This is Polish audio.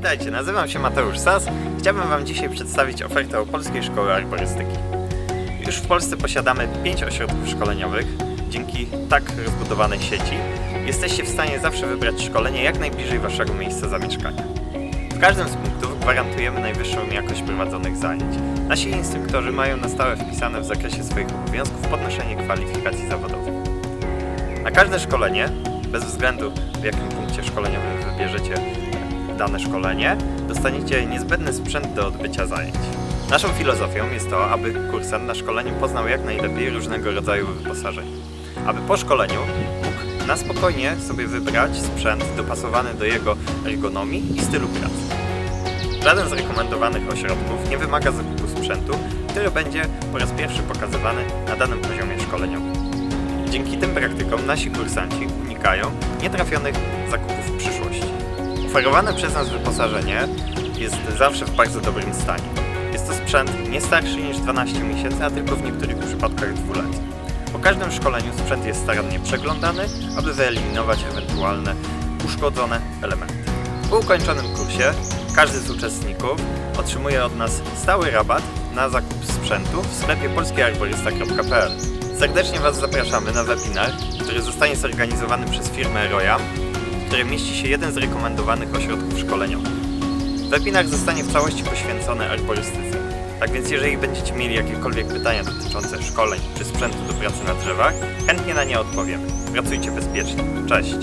Witajcie, nazywam się Mateusz Sas. Chciałbym Wam dzisiaj przedstawić ofertę Polskiej Szkoły Arborystyki. Już w Polsce posiadamy 5 ośrodków szkoleniowych. Dzięki tak rozbudowanej sieci jesteście w stanie zawsze wybrać szkolenie jak najbliżej Waszego miejsca zamieszkania. W każdym z punktów gwarantujemy najwyższą jakość prowadzonych zajęć. Nasi instruktorzy mają na stałe wpisane w zakresie swoich obowiązków podnoszenie kwalifikacji zawodowych. Na każde szkolenie, bez względu w jakim punkcie szkoleniowym wybierzecie dane szkolenie, dostaniecie niezbędny sprzęt do odbycia zajęć. Naszą filozofią jest to, aby kursant na szkoleniu poznał jak najlepiej różnego rodzaju wyposażenie. Aby po szkoleniu mógł na spokojnie sobie wybrać sprzęt dopasowany do jego ergonomii i stylu pracy. Żaden z rekomendowanych ośrodków nie wymaga zakupu sprzętu, który będzie po raz pierwszy pokazywany na danym poziomie szkoleniowym. Dzięki tym praktykom nasi kursanci unikają nietrafionych zakupów w przyszłości. Oferowane przez nas wyposażenie jest zawsze w bardzo dobrym stanie. Jest to sprzęt nie starszy niż 12 miesięcy, a tylko w niektórych przypadkach dwuletni. Po każdym szkoleniu sprzęt jest starannie przeglądany, aby wyeliminować ewentualne uszkodzone elementy. Po ukończonym kursie każdy z uczestników otrzymuje od nas stały rabat na zakup sprzętu w sklepie polskiarborysta.pl. Serdecznie Was zapraszamy na webinar, który zostanie zorganizowany przez firmę Royam, którym mieści się jeden z rekomendowanych ośrodków szkoleniowych. Webinar zostanie w całości poświęcony arborystyce. Tak więc jeżeli będziecie mieli jakiekolwiek pytania dotyczące szkoleń czy sprzętu do pracy na drzewach, chętnie na nie odpowiemy. Pracujcie bezpiecznie. Cześć!